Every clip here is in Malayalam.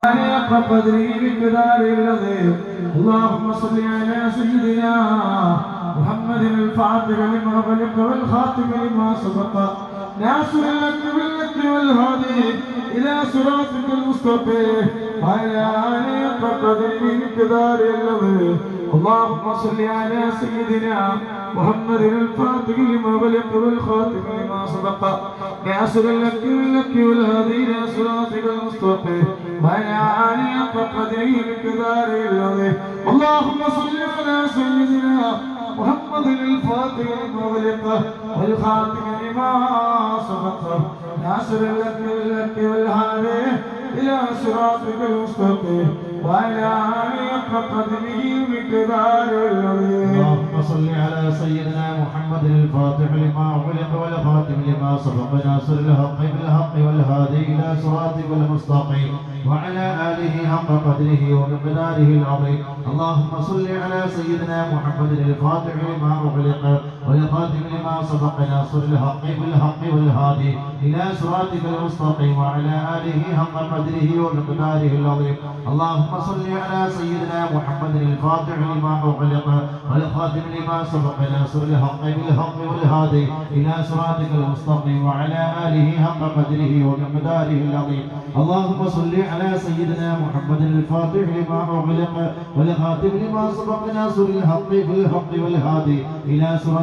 حق قدره بمقدار الذي اللهم صل على سيدنا محمد الفاتح لما خلق والخاتم لما سبق ناصر لك باللك والهادي الى صراطك المستقيم وعلى اله حق قدره بمقدار الذي اللهم صل على سيدنا محمد الفاتح لما خلق والخاتم لما سبق ناصر لك باللك والهادي إلى صراطك المستقيم وعلى آله حق قدره بقدار العظيم اللهم صل على سيدنا محمد الفاتح لما غلق والخاتم لما سبق ناصر لك باللك والهادي إلى صراطك المستقيم وعلى آله حق قدره بقدار العظيم اللهم صل على سيدنا محمد الفاتح لما أغلق والخاتم لما سبق ناصر الحق بالحق والهادي إلى صراطك المستقيم وعلى آله حق قدره ومقداره العظيم اللهم صل على سيدنا محمد الفاتح لما أغلق والخاتم لما سبق ناصر الحق بالحق والهادي إلى صراطك المستقيم وعلى آله حق قدره ومقداره العظيم. اللهم صل على سيدنا محمد الفاتح لما أغلق والخاتم لما سبق ناصر الحق بالحق والهادي إلى صراطك المستقيم وعلى آله حق قدره ومقداره العظيم. اللهم صل على سيدنا محمد الفاتح لما أغلق والخاتم لما سبق ناصر الحق بالحق والهادي إلى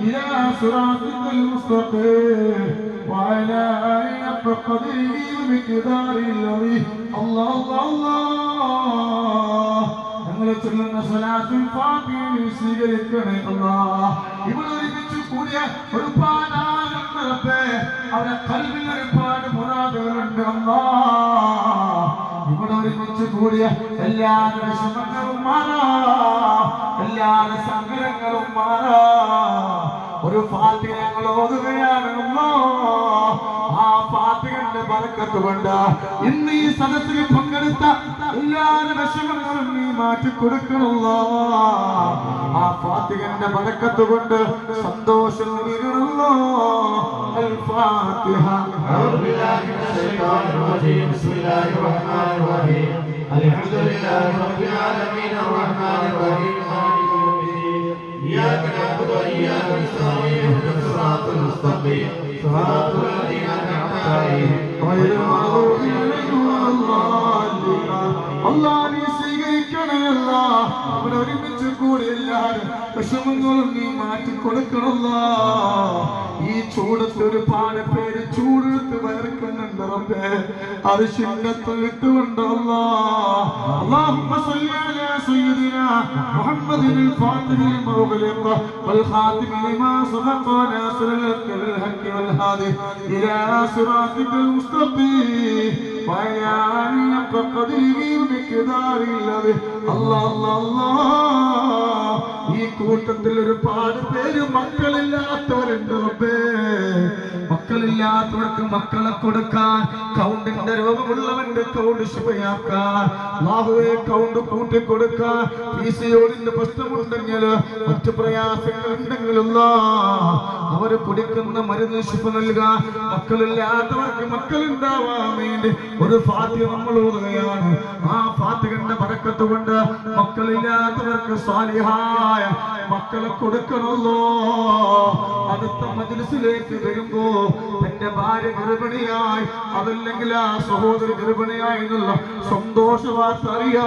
إلى صراطك المستقيم وعلى آله حق قدره ومقدار العظيم الله الله الله ഞങ്ങളെ ചൊല്ലുന്ന സ്വലാത്തുൽ ഫാത്തിഹയിൽ സ്വീകരിക്കണേ അല്ലാ ഇവിടെ ഒരുമിച്ച് കൂടിയ ഒരുപാട് ആളുകളുണ്ട് അവരെ കൽവിൽ ഒരുപാട് മുറാദുകളുണ്ട് അല്ലാ ഇവിടെ ഒരുമിച്ച് കൂടിയ എല്ലാവരുടെ ശ്രമങ്ങളും മാറാ. എല്ലാവരുടെ സങ്കടങ്ങളും മാറാ. ഒരു ഫാത്തിഹ ഞങ്ങൾ ഓതുകയാണ് അല്ലാ ആ ഫാത്തിഹന്റെ ബർക്കത്ത് കൊണ്ട് ഇന്ന് ഈ സദസ്സിൽ പങ്കെടുത്ത എല്ലാവരുടെ വിഷമങ്ങളും നീ മാറ്റി കൊടുക്കണല്ലോ ആ ഫാത്തിഹന്റെ ബർക്കത്ത് കൊണ്ട് സന്തോഷം നൽകണല്ലോ അൽ ഫാത്തിഹ أعوذ بالله من الشيطان الرجيم بسم الله الرحمن الرحيم الحمد لله رب العالمين الرحمن الرحيم مالك يوم الدين إياك نعبد وإياك نستعين اهدنا الصراط المستقيم صراط الذين أنعمت عليهم غير المغضوب عليهم ولا അല്ല അവിടെ ഒരുമിച്ച് കൂടി എല്ലാവരും വിഷമങ്ങളും നീ മാറ്റി കൊടുക്കണല്ല ഈ ചൂടത്ത് ഒരുപാട് പേര് ചൂടെടുത്ത് വയർക്കുന്നുണ്ട് റബ്ബേ അത് ചിഹ്നത്തൊഴുത്തുകൊണ്ടല്ല اللهم صل على سيدنا محمد الفاتح لما أغلق والخاتم لما سبق وناصر الحق بالحق والهادي إلى صراطك المستقيم وعلى آله حق قدره ومقداره الذي الله الله الله ഈ കൂട്ടത്തിൽ ഒരുപാട് പേര് മക്കളില്ലാത്തവരുണ്ട് റബ്ബേ മക്കളില്ലാത്തവർക്ക് മക്കളെ കൊടുക്കാൻ കൗണ്ടിന്റെ രോഗമുള്ളവന്റെ കൗണ്ട് ശുഭയാക്കാൻ ലാഹുവെ കൗണ്ട് കൂട്ടിക്കൊടുക്കാൻ ഓടിന്റെ പ്രശ്നമുണ്ടെങ്കിൽ മറ്റു പ്രയാസങ്ങൾ ഉണ്ടെങ്കിലുള്ള അവർ കുടിക്കുന്ന മരുന്ന് ശുഭ നൽകാൻ മക്കളില്ലാത്തവർക്ക് മക്കളുണ്ടാവാൻ വേണ്ടി ഒരു ഫാത്തിഹ നമ്മൾ ഓതുകയാണ്. ആ ഫാത്തിഹന്റെ പടക്കത്ത് കൊണ്ട് മക്കളില്ലാത്തവർക്ക് സ്വാലിഹായ മക്കളെ കൊടുക്കണല്ലോ അടുത്ത മജ്ലിസിലേക്ക് വരുമ്പോ തന്റെ ഭാര്യ ഗർഭിണിയായി അതല്ലെങ്കിൽ ആ സഹോദരി ഗർഭിണിയായി എന്നുള്ള സന്തോഷ വാർത്ത അറിയാ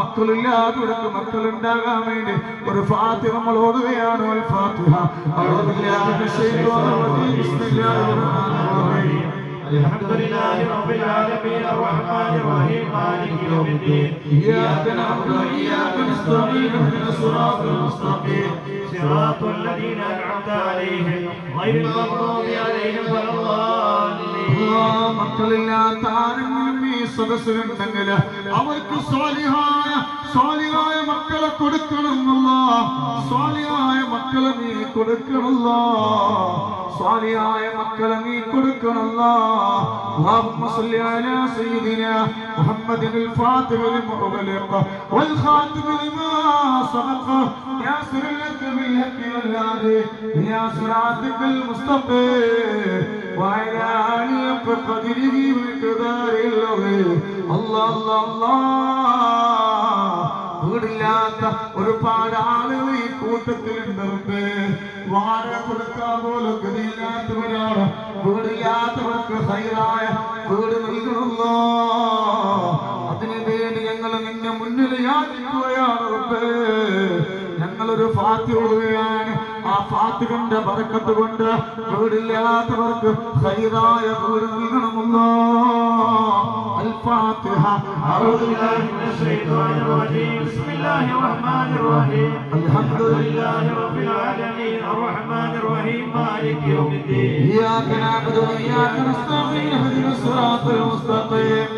മക്കളില്ലാത്തവർക്ക് മക്കളുണ്ടാകാൻ വേണ്ടി ഒരു ഫാത്തിഹ നമ്മൾ ഓതുകയാണ് അൽ ഫാത്തിഹ അഊദു ബില്ലാഹി മിനശ് ശൈത്വാനിർ റജീം ബിസ്മില്ലാഹിർ റഹ്മാനിർ റഹീം الحمد لله رب العالمين الرحمن الرحيم مالك يوم الدين إياك نعبد وإياك نستعين اهدنا الصراط المستقيم صراط الذين أنعمت عليهم غير المغضوب عليهم ولا الضالين അല്ലാ, മക്കളില്ലാത്ത ആരെങ്കിലും ഈ സദസ്സിലുണ്ടെങ്കിൽ അവർക്ക് സ്വാലിഹായ സ്വാലിഹായ മക്കളെ കൊടുക്കണമല്ല സ്വാലിയായ മക്കളെ നീ കൊടുക്കണമല്ല സ്വാലിയായ മക്കളെ നീ കൊടുക്കണമല്ല اللهم صل على سيدنا محمد الفاتح لما أغلق والخاتم لما سبق ياسر لك بالحق والهادي إلى صراطك المستقيم وعلى آله قدره بقدار العظيم الله الله الله വീടില്ലാത്ത ഒരുപാട് ആളുകൾ ഈ കൂട്ടത്തിലുണ്ട് വാടക കൊടുക്കാൻ പോലും ഗതിയില്ലാത്തവരാണ് വീടില്ലാത്തവർക്ക് ഹൈറായ വീട് നൽകണമല്ലോ അതിനു വേണ്ടി ഞങ്ങൾ നിന്നെ മുന്നിൽ യാചിക്കുകയാണ് റബ്ബേ. ഞങ്ങളൊരു ഫാത്തി ഓടുകയാണ് ആ ഫാത്തികന്റെ ബറക്കത്ത് കൊണ്ട് വീടില്ലാത്തവർക്ക് ഹൈറായ വീട് നൽകണമല്ലോ അൽ ഫാത്തിഹ أعوذ بالله من الشيطان الرجيم بسم الله الرحمن الرحيم الحمد لله لله رب العالمين الرحمن الرحيم مالك يوم الدين إياك نعبد وإياك نستعين اهدنا الصراط المستقيم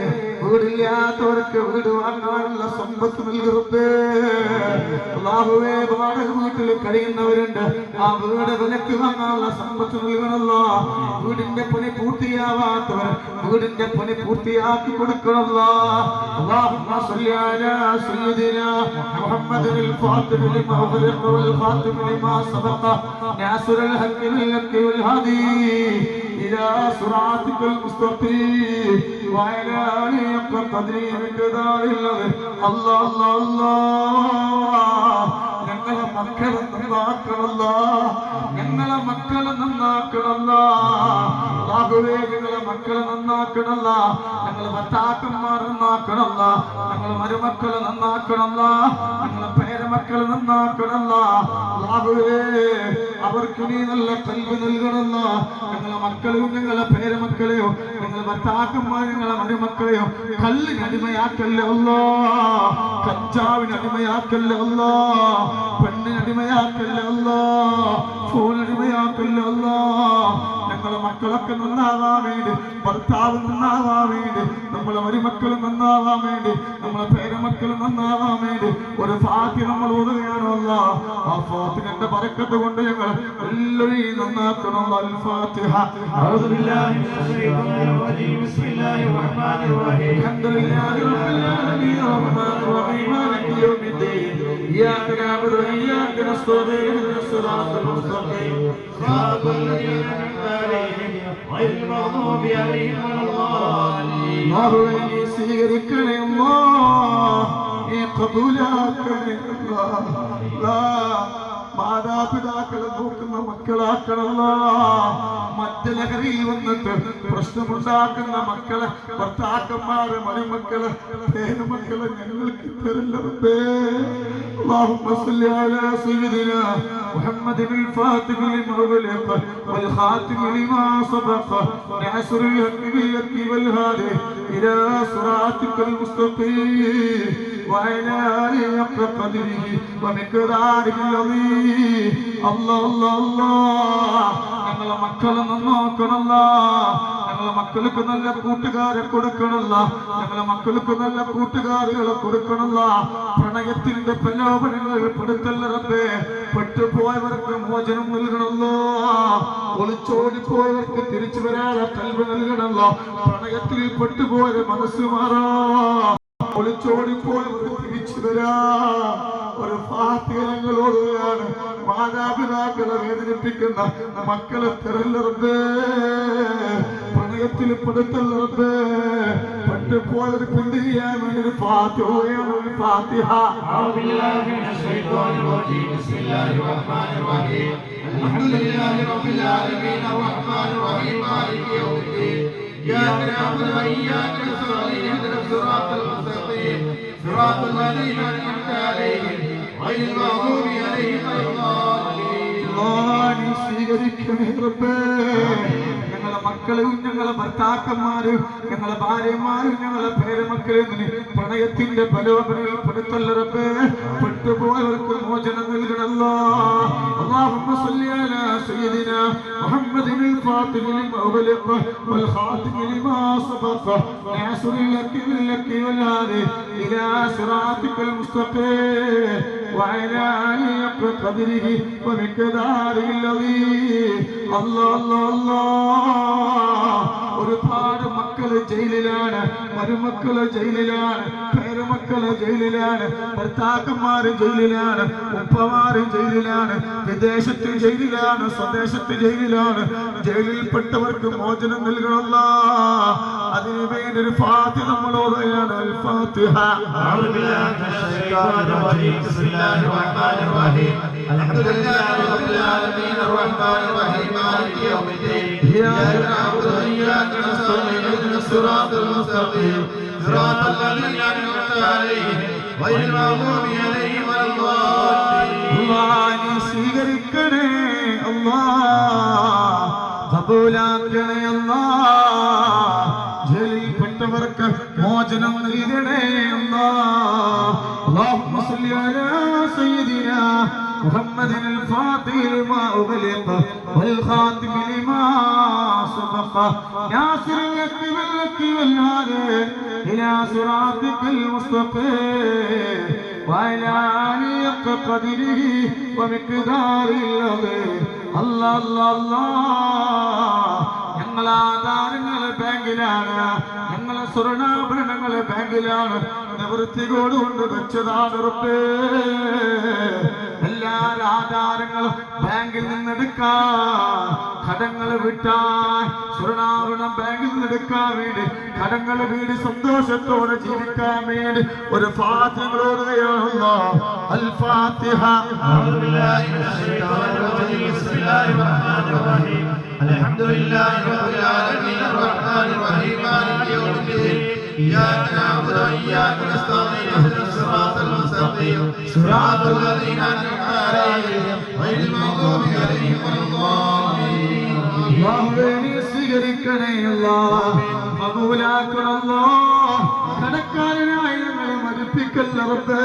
വീടില്ലാത്തവർക്ക് വീട് വാങ്ങാനുള്ള സമ്പത്ത് നൽകരുത് അള്ളാഹുവേ വാടക വീട്ടിൽ കഴിയുന്നവരുണ്ട് ആ വീട് വിലക്ക് വാങ്ങാനുള്ള സമ്പത്ത് നൽകണമല്ലോ വീടിന്റെ പണി പൂർത്തിയാവാത്തവർ വീടിന്റെ പണി പൂർത്തിയാക്കി കൊടുക്കണമല്ലോ اللهم صل على سيدنا محمد الفاتح لما أغلق والخاتم لما سبق ناصر الحق بالحق والهادي إلى صراطك المستقيم وعلى آله حق قدره مقدار الله الله الله ഞങ്ങളെ മക്കളെ നന്നാക്കണല്ല ഞങ്ങളെ മക്കളെ നന്നാക്കണല്ല ബാബുവേ ഞങ്ങളെ മക്കളെ നന്നാക്കണല്ല ഞങ്ങളെ ഭർത്താക്കന്മാർ നന്നാക്കണല്ല ഞങ്ങളെ മരുമക്കളെ നന്നാക്കണല്ല ഞങ്ങളെ പേരമക്കളെ നന്നാക്കണല്ല. അവർക്ക് നീ നല്ല കൽവ് നൽകണല്ല. ഞങ്ങളെ മക്കളെയും ഞങ്ങളെ പേരമക്കളെയോ ഞങ്ങളെ ഭർത്താക്കന്മാർ ഞങ്ങളെ മരുമക്കളെയോ കല്ലിന് അടിമയാക്കല്ലേ അല്ലോ കഞ്ചാവിന് അടിമയാക്കല്ലേ അല്ലോ പെണ്ണിന് അടിമയാക്കല്ലേ അല്ലോ ഫോണിടിമയാക്കല്ലേ അല്ലോ ഞങ്ങളെ മക്കളൊക്കെ നന്നാവാൻ വേണ്ടി ഭർത്താവ് നന്നാവാൻ വേണ്ടി നമ്മളെ മരുമക്കൾ നന്നാവാൻ വേണ്ടി നമ്മളെ പേരമക്കൾ നന്നാവാൻ വേണ്ടി ഒരു ഫാത്തി നമ്മൾ ഓടുകയാണോ അല്ല ആ ഫാത്തിന്റെ പറക്കത്ത് കൊണ്ട് ഞങ്ങൾ എല്ലാവരെയും നന്നാക്കണം അൽ ഫാത്തിഹ أعوذ بالله من الشيطان الرجيم بسم الله الرحمن الرحيم الحمد لله رب العالمين الرحمن الرحيم مالك يوم الدين إياك نعبد وإياك نستعين اهدنا الصراط المستقيم صراط الذين أنعمت عليهم غير المغضوب عليهم ولا الله يسيرك الله قبولك الله. മാതാപിതാക്കളെ നോക്കുന്ന മക്കളാക്കണല്ല മദ്യലഹരിയിൽ വന്നിട്ട് പ്രശ്നമുണ്ടാക്കുന്ന മക്കളെ ഭർത്താക്കന്മാരെ മരുമക്കളെ പേരുമക്കളെ ഞങ്ങൾക്ക് തരല്ലേ اللهم صل على سيدنا محمد الفاتح لما أغلق والخاتم لما سبق ناصر الحق بالحق والهادي إلى صراطك المستقيم وعلى آله حق قدره ومقداره العظيم الله الله الله ഞങ്ങളെ മക്കളെ നന്നാക്കണല്ല ഞങ്ങളെ മക്കൾക്ക് നല്ല കൂട്ടുകാരെ കൊടുക്കണല്ല ഞങ്ങളെ മക്കൾക്ക് നല്ല കൂട്ടുകാരികളെ കൊടുക്കണല്ല പ്രണയത്തിന്റെ പ്രലോഭനങ്ങൾ പെടുത്തല്ല റബ്ബേ പെട്ടുപോയവർക്ക് മോചനം നൽകണല്ലോ ഒളിച്ചോടിപ്പോയവർക്ക് തിരിച്ചു വരാതെ കൽവ് നൽകണല്ലോ പ്രണയത്തിൽ പെട്ടുപോയ മനസ്സ് മാറാ ഒളിച്ചോടിപ്പോയവർ തിരിച്ചു വരാ ഒരു ഫാത്തികളോടുകയാണ് മാതാപിതാക്കളെ വേദനിപ്പിക്കുന്ന മക്കളെ തിരല്ലറബേ പ്രണയത്തിൽ പെടുത്തല്ലറബേ പെട്ടുപോയവർ പിന്തിരിയാൻ വേണ്ടി ഒരു ഫാത്തിഹയാണ് ഒരു ഫാത്തിഹ أعوذ بالله من الشيطان الرجيم بسم الله الرحمن الرحيم الحمد لله رب العالمين الرحمن الرحيم مالك يوم الدين إياك نعبد وإياك نستعين اهدنا الصراط المستقيم. صراط الذين أنعمت عليهم غير المغضوب عليهم ولا الضالين. الله نسيك يا ربي മക്കളെയും ഞങ്ങളെ ഭർത്താക്കന്മാരും ഞങ്ങളെ ഭാര്യമാരും ഞങ്ങളെ പേരമക്കളെയും നീ പ്രണയത്തിന്റെ ബലോപനയിൽ പെടുത്തല്ല റബ്ബേ പെട്ടുപോയവർക്ക് മോചനം നൽകണല്ലോ اللهم صل على سيدنا محمد الفاتح لما أغلق والخاتم لما سبق ناصر لك باللك والهادي إلى صراطك المستقيم وعلى آله حق قدره ومقداره العظيم الله الله الله ഒരുപാട് മക്കൾ ജയിലിലാണ് മരുമക്കൾ ജയിലിലാണ് പേരുമക്കൾ ജയിലിലാണ് ഭർത്താക്കന്മാര് ജയിലിലാണ് ഉപ്പമാര് ജയിലിലാണ് വിദേശത്ത് ജയിലിലാണ് സ്വദേശത്ത് ജയിലിലാണ്. ജയിലിൽപ്പെട്ടവർക്ക് മോചനം നൽകണമല്ല. അതിനു വേണ്ടി ഒരു ഫാത്തി നമ്മളോടെയാണ് അൽ ഫാത്തിഹ أعوذ بالله من الشيطان الرجيم بسم الله الرحمن الرحيم الحمد لله رب العالمين الرحمن الرحيم مالك يوم الدين إياك نعبد وإياك نستعين اهدنا الصراط المستقيم صراط الذين أنعمت عليهم غير المغضوب عليهم ولا الضالين അല്ലാ, നീ സ്വീകരിക്കണേ അല്ലാ കബൂലാക്കണേ അല്ലാ ജയിലിൽപ്പെട്ടവർക്ക് മോചനം നൽകണേ അല്ലാ اللهم صل على سيدنا محمد الفاتح لما أغلق والخاتم لما سبق ناصر لك باللك والهادي إلى صراطك المستقيم وعلى آله حق قدره ومقداره العظيم الله الله الله ഞങ്ങൾ ആധാരങ്ങൾ ബാങ്കിലാണ് ഞങ്ങളെ സ്വർണ്ണാഭരണങ്ങൾ ബാങ്കിലാണ് നിവൃത്തികോട് കൊണ്ട് വെച്ചതാണ് ഉറപ്പ് എല്ലാ ആധാരങ്ങളും ബാങ്കിൽ നിന്നെടുക്കാൻ കടങ്ങൾ വിട്ടാൻ സ്വർണ്ണാഭരണം ബാങ്കിൽ നിന്നെടുക്കാൻ വേണ്ടി കടങ്ങൾ വീട് സന്തോഷത്തോടെ ജീവിക്കാൻ വേണ്ടി ഒരു ഫാത്തികളോടുകയാണല്ലോ അൽ ഫാത്തിഹ أعوذ بالله من الشيطان الرجيم بسم الله الرحمن الرحيم الحمد لله رب العالمين الرحمن الرحيم مالك يوم الدين إياك نعبد وإياك نستعين اهدنا الصراط المستقيم صراط الذين أنعمت عليهم غير المغضوب عليهم ولا الضالين അല്ലാഹുവേ നീ സ്വീകരിക്കണേ അല്ലാ കബൂലാക്കണല്ലോ കടക്കാരനായി ഞങ്ങളെ മരിപ്പിക്കല്ല റബ്ബേ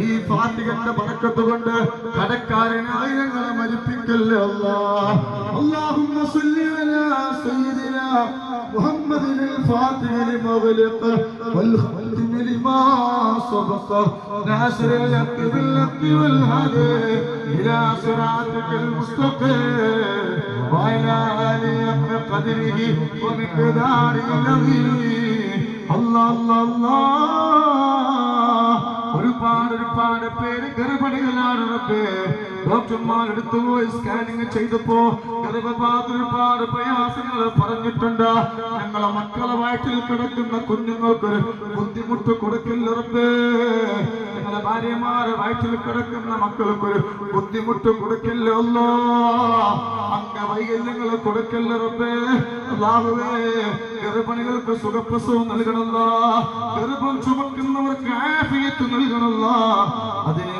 ഈ ഫാത്തികന്റെ ബറക്കത്ത് കൊണ്ട് കടക്കാരനായി ഞങ്ങളെ മരിപ്പിക്കല്ല അല്ലാ اللهم صل على سيدنا محمد الفاتح لما غلق والخاتم لما سبق ناصر الحق بالحق والهدي الى صراطك المستقيم وعلى اله حق قدره ومقداره العظيم الله الله الله ഒരുപാട് ഒരുപാട് പേര് ഗർഭിണികളാണ് റബ്ബേ ഡോക്ടർമാർ എടുത്തു പോയി സ്കാനിങ് ചെയ്തപ്പോ ഗർഭപാത ഒരുപാട് പ്രയാസങ്ങൾ പറഞ്ഞിട്ടുണ്ട്. ഞങ്ങളെ മക്കളെ വയറ്റിൽ കിടക്കുന്ന കുഞ്ഞുങ്ങൾക്കൊരു ബുദ്ധിമുട്ട് കൊടുക്കില്ല റബ്ബേ. ഞങ്ങളെ ഭാര്യമാരെ വയറ്റിൽ കിടക്കുന്ന മക്കൾക്കൊരു ബുദ്ധിമുട്ട് കൊടുക്കില്ലല്ലോ അംഗവൈകല്യങ്ങൾ വൈകല്യങ്ങൾ റബ്ബേ. അല്ലാഹുവേ ഗർഭിണികൾക്ക് സുഖപ്രസവം നൽകണല്ലോ. ഗർഭം ചുമക്കുന്നവർക്ക് ആഫിയത്ത് അതിനു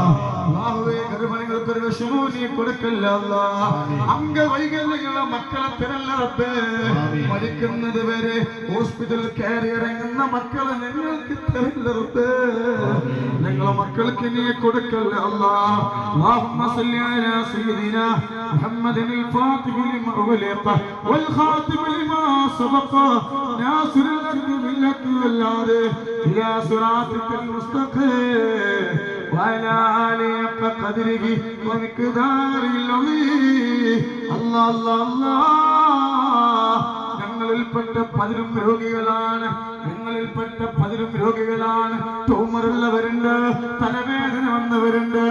ഗർഭിണികൾക്ക് ഒരു വിഷമവും നീ കൊടുക്കല്ല അല്ലാ. അംഗവൈകല്യമുള്ള മക്കളെ തരല്ല റബ്ബേ മരിക്കുന്നത് വരെ ഹോസ്പിറ്റലിൽ കയറി ഇറങ്ങുന്ന മക്കളെ ഞങ്ങൾക്ക് തരല്ല റബ്ബേ ഞങ്ങളെ മക്കൾക്ക് നീ കൊടുക്കല്ല അല്ലാ اللهم صل على سيدنا محمد الفاتح لما أغلق والخاتم لما سبق ناصر الحق بالحق والهادي إلى صراطك المستقيم وعلى آله حق قدره ومقداره العظيم الله الله الله ഞങ്ങളിൽപ്പെട്ട പലരും രോഗികളാണ് നിങ്ങളിൽപ്പെട്ട പലരും രോഗികളാണ് ട്യൂമറുള്ളവരുണ്ട് തലവേദന ഉള്ളവരുണ്ട്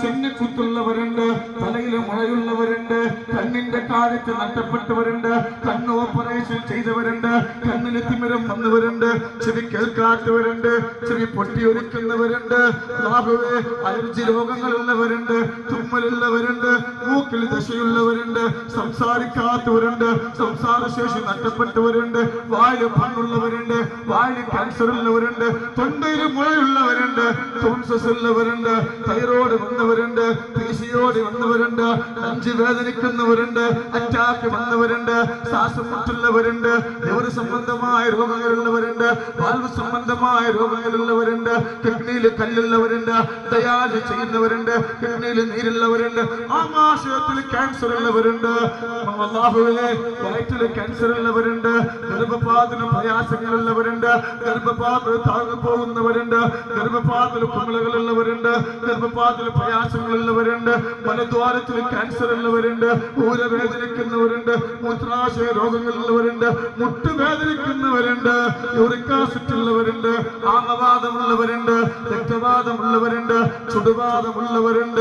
ചെന്നിക്കുത്തുള്ളവരുണ്ട് തലയിൽ മുഴയുള്ളവരുണ്ട് കണ്ണിന്റെ കാര്യത്തിൽ നഷ്ടപ്പെട്ടവരുണ്ട് കണ്ണ് ഓപ്പറേഷൻ ചെയ്തവരുണ്ട് കണ്ണിന് തിമിരം വന്നവരുണ്ട് ചെവി കേൾക്കാത്തവരുണ്ട് ചെവി പൊട്ടിയൊരുക്കുന്നവരുണ്ട് അലർജി രോഗങ്ങളുള്ളവരുണ്ട് തുമ്മലുള്ളവരുണ്ട് മൂക്കിൽ ദശയുള്ളവരുണ്ട് സംസാരിക്കാത്തവരുണ്ട് സംസാരശേഷി നഷ്ടപ്പെട്ടവരുണ്ട് വായിൽ പണ്ണുള്ളവരുണ്ട് വായിൽ ക്യാൻസർ ഉള്ളവരുണ്ട് തൊണ്ടയിൽ മുഴയുള്ളവരുണ്ട് ടോൺസസ് തൈറോയ്ഡ് വന്നവരുണ്ട് പി സി ഒടി വന്നവരുണ്ട് നെഞ്ച് വേദനിക്കുന്നവരുണ്ട് അറ്റാക്ക് വന്നവരുണ്ട് ശ്വാസം മുട്ടുള്ളവരുണ്ട് ലിവർ സംബന്ധമായ രോഗങ്ങളുള്ളവരുണ്ട് വാൽവ് സംബന്ധമായ രോഗങ്ങളുള്ളവരുണ്ട് കിഡ്നിയിൽ കല്ലുള്ളവരുണ്ട് ഡയാലിസ് ചെയ്യുന്നവരുണ്ട് കിഡ്നിയിൽ നീരുള്ളവരുണ്ട് ആമാശയത്തിൽ ക്യാൻസർ ഉള്ളവരുണ്ട്. വയറ്റിൽ ക്യാൻസർ ഉള്ളവരുണ്ട് ഗർഭപാതന പ്രയാസങ്ങളുള്ളവരുണ്ട് ഗർഭപാത താങ്ങു പോകുന്നവരുണ്ട് ഗർഭപാതത്തിൽ കുമിളകളുള്ളവരുണ്ട് ഗർഭപാതത്തിൽ പ്രയാസങ്ങളുള്ളവരുണ്ട്. മലദ്വാരത്തിൽ ക്യാൻസർ ഉള്ളവരുണ്ട്. ഊരവേദനിക്കുന്നവരുണ്ട്. മൂത്രാശയ രോഗങ്ങളുള്ളവരുണ്ട്. മുട്ടുവേദനിക്കുന്നവരുണ്ട്. യൂറിക്കാസിറ്റ് ഉള്ളവരുണ്ട് ആമവാദമുള്ളവരുണ്ട് രക്തവാദമുള്ളവരുണ്ട്. ചുടുവാദമുള്ളവരുണ്ട്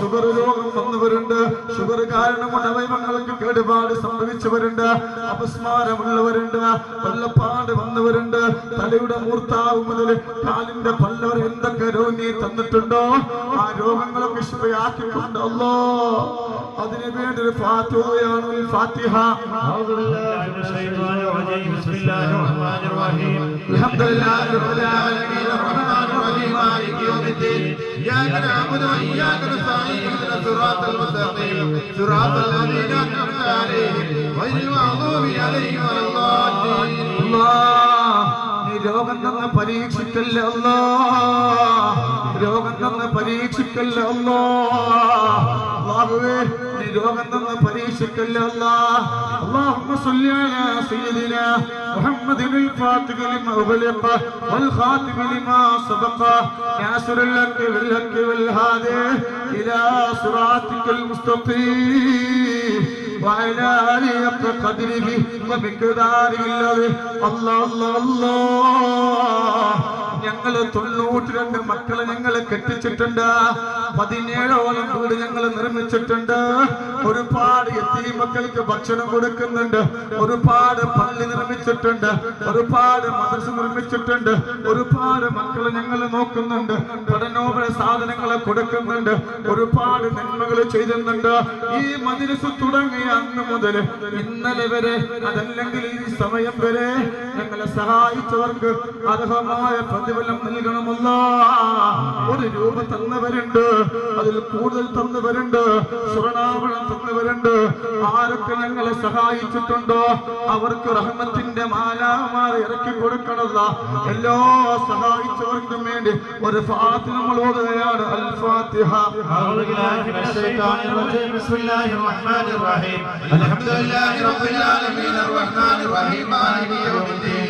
ഷുഗർ രോഗം വന്നവരുണ്ട്. ഷുഗർ കാരണം അവയവങ്ങൾക്ക് കേടുപാട് സംഭവിച്ചവരുണ്ട്. അപസ്മാരമുള്ളവരുണ്ട്. വല്ലപ്പാട് വന്നവരുണ്ട്. തലയുടെ മൂർത്താവ് മുതൽ കാലിന്റെ പല്ലവർ എന്തൊക്കെ രോഗം നീ തന്നിട്ടുണ്ടോ ആ രോഗങ്ങളൊക്കെ ശുഭയാക്കിക്കൊണ്ട് അല്ലോ അതിനു വേണ്ടി ഒരു ഫാത്തിഹയാണ് ഒരു ഫാത്തിഹ أعوذ بالله من الشيطان الرجيم بسم الله الرحمن الرحيم الحمد لله رب العالمين الرحمن الرحيم مالك يوم الدين إياك نعبد وإياك نستعين اهدنا الصراط المستقيم صراط الذين أنعمت عليهم غير المغضوب عليهم ولا الضالين അല്ലാ, നീ രോഗം തന്ന് പരീക്ഷിക്കല്ലേ അല്ലോ രോഗം തന്ന് പരീക്ഷിക്കല്ലേ അല്ലോ അല്ലാഹുവേ നീ രോഗം തന്ന് പരീക്ഷിക്കല്ലേ അല്ലാ اللهم صل على سيدنا محمد الفاتح لما أغلق والخاتم لما سبق ناصر الحق بالحق والهادي إلى صراطك المستقيم وعلى آله حق قدره ومقداره الذي الله الله الله ഞങ്ങൾ തൊണ്ണൂറ്റി രണ്ട് മക്കളെ ഞങ്ങൾ കെട്ടിച്ചിട്ടുണ്ട്. പതിനേഴോളം വീട് ഞങ്ങൾ നിർമ്മിച്ചിട്ടുണ്ട്. ഒരുപാട് എത്തി മക്കൾക്ക് ഭക്ഷണം കൊടുക്കുന്നുണ്ട്. ഒരുപാട് പള്ളി നിർമ്മിച്ചിട്ടുണ്ട്. ഒരുപാട് മദ്രസ നിർമ്മിച്ചിട്ടുണ്ട്. ഒരുപാട് മക്കളെ ഞങ്ങൾ നോക്കുന്നുണ്ട്. പഠനോപര സാധനങ്ങളെ കൊടുക്കുന്നുണ്ട്. ഒരുപാട് നന്മകൾ ചെയ്യുന്നുണ്ട്. ഈ മദ്രസ തുടങ്ങിയ അന്ന് മുതൽ ഇന്നലെ വരെ അതല്ലെങ്കിൽ ഈ സമയം വരെ ഞങ്ങളെ സഹായിച്ചവർക്ക് അർഹമായ പ്രതിഫലം നൽകണമല്ല ഒരു രൂപ തന്നവരുണ്ട് അതിൽ കൂടുതൽ തന്നവരുണ്ട് സ്വർണാഭരണം തന്നവരുണ്ട് ആരൊക്കെ ഞങ്ങളെ സഹായിച്ചിട്ടുണ്ടോ അവർക്ക് റഹ്മത്തിന്റെ മാലാമാരെ ഇറക്കി കൊടുക്കണത എല്ലാ സഹായിച്ചവർക്കും വേണ്ടി ഒരു ഫാത്തി നമ്മൾ ഓതുകയാണ് അൽ ഫാത്തിഹ أعوذ بالله من الشيطان الرجيم بسم الله الرحمن الرحيم الحمد لله رب العالمين الرحمن الرحيم مالك يوم الدين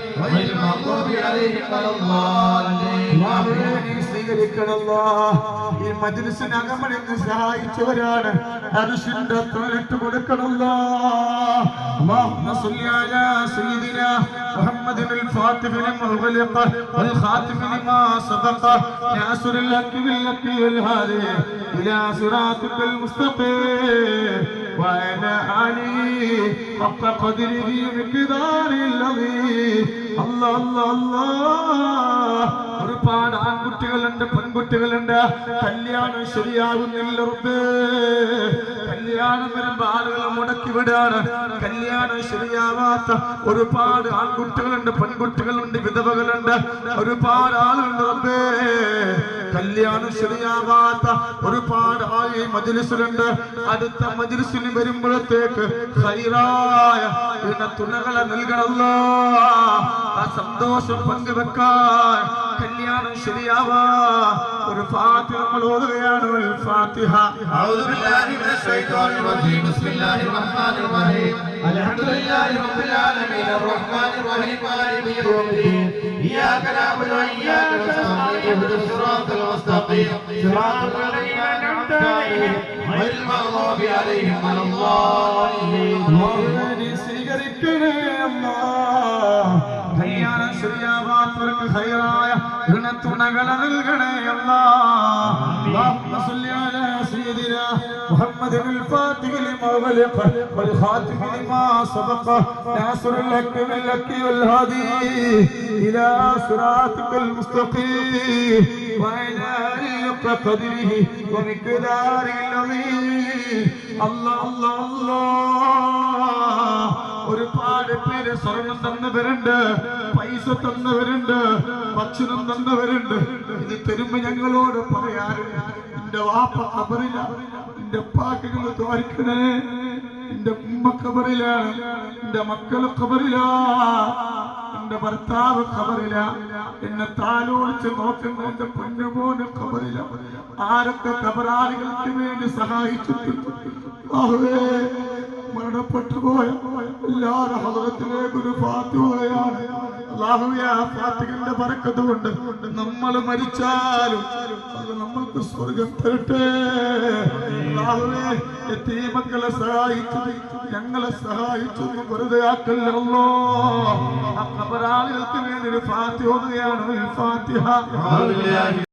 غير المغضوب عليهم ولا الضالين അല്ലാഹുവേ, നീ സ്വീകരിക്കണല്ലോ ഈ മജ്ലിസിന് അകമണിന്ന് സഹായിച്ചവരാണ് അരിശിന്റെ തോലിട്ട് കൊടുക്കണല്ലോ اللهم صل على سيدنا محمد الفاتح لما أغلق والخاتم لما سبق ناصر الحق بالحق والهادي إلى صراطك المستقيم وعلى آله حق قدره مقدار العظيم الله الله الله ഒരുപാട് ആൺകുട്ടികളുണ്ട് പെൺകുട്ടികളുണ്ട്. കല്യാണം ശരിയാകുന്നില്ല. കല്യാണം വരുമ്പോ ആളുകൾ മുടക്കി വിടാണ്. കല്യാണം ശരിയാവാത്ത ഒരുപാട് ആൺകുട്ടികളുണ്ട് പെൺകുട്ടികളുണ്ട് വിധവകളുണ്ട്. ഒരുപാട് ആളുകളുണ്ട് റബ്ബേ. കല്യാണം ശരിയാകാത്ത ഒരുപാട് ആയി മജിലിസിലുണ്ട്. അടുത്ത മജിലിസിൽ വരുമ്പോഴത്തേക്ക് ഹൈറായ തുണകളെ നൽകണമല്ലോ. ആ സന്തോഷം പങ്കുവെക്കാൻ കല്യാണം ശരിയാവാ. ഒരു ഫാത്തിഹ നമ്മൾ ഓതുകയാണ്. ഫാത്തിഹ. അഊദു ബില്ലാഹി മിനശ് റജീം. ബിസ്മില്ലാഹിർ റഹ്മാനിർ റഹീം. അൽഹംദുലില്ലാഹി റബ്ബിൽ ആലമീൻ. അർറഹ്മാനിർ റഹീം. മാലിക് യൗമിദ്ദീൻ. ഇയ്യാക നഅബുദു വ ഇയ്യാക നസ്തഈൻ ഇഹ്ദിന സിറാത്തൽ المستقيم المستقيم صراط الذين أنعمت عليهم غير المغضوب عليهم ولا الضالين നീ സ്വീകരിക്കണേ അല്ലാ. കല്യാണം ശരിയാവാത്തവർക്ക് ഹൈറായ ഋണത്തുണകൾ നൽകണേ അല്ലാ. اللهم صل على سيدنا محمد الفاتح لما غلق والخاتم لما سبق ناصر الحق بالحق والهادي الى صراطك المستقيم وعلى اله حق قدره ومقداره العظيم الله الله الله ഒരുപാട് പേര് സ്വർണം തന്നവരുണ്ട് പൈസ തന്നവരുണ്ട് ഭക്ഷണം തന്നവരുണ്ട് ഇത് തരുമ്പോ ഞങ്ങളോട് പറയാറുണ്ട് എന്റെ വാപ്പ കബറില എന്റെ പാക്കുകൾ തോരിക്കണേ എന്റെ ഉമ്മ കബറിലാണ് എന്റെ മക്കള് കബറില എന്റെ ഭർത്താവ് കബറില എന്നെ താലോടിച്ച് നോക്കുന്ന എന്റെ പൊന്നുപോന് കബറില ആരൊക്കെ കബറാളികൾക്ക് വേണ്ടി സഹായിച്ചിട്ടുണ്ട്? ആഹുവേ മരണപ്പെട്ടു പോയ എല്ലാവരുടെ ഹൃദയത്തിലേക്ക് ഒരു ഫാത്തിമയാണ് അള്ളാഹുവേ ആ ഫാത്തികന്റെ ബറക്കത്ത് കൊണ്ട് നമ്മൾ മരിച്ചാലും നമ്മൾക്ക് സ്വർഗം തരട്ടെ. അള്ളാഹുവേ എത്തീമക്കളെ സഹായിച്ചു ഞങ്ങളെ സഹായിച്ചു വെറുതെ ആക്കല്ലോ ആ വേണ്ടി ഒരു ഫാത്തിഹ?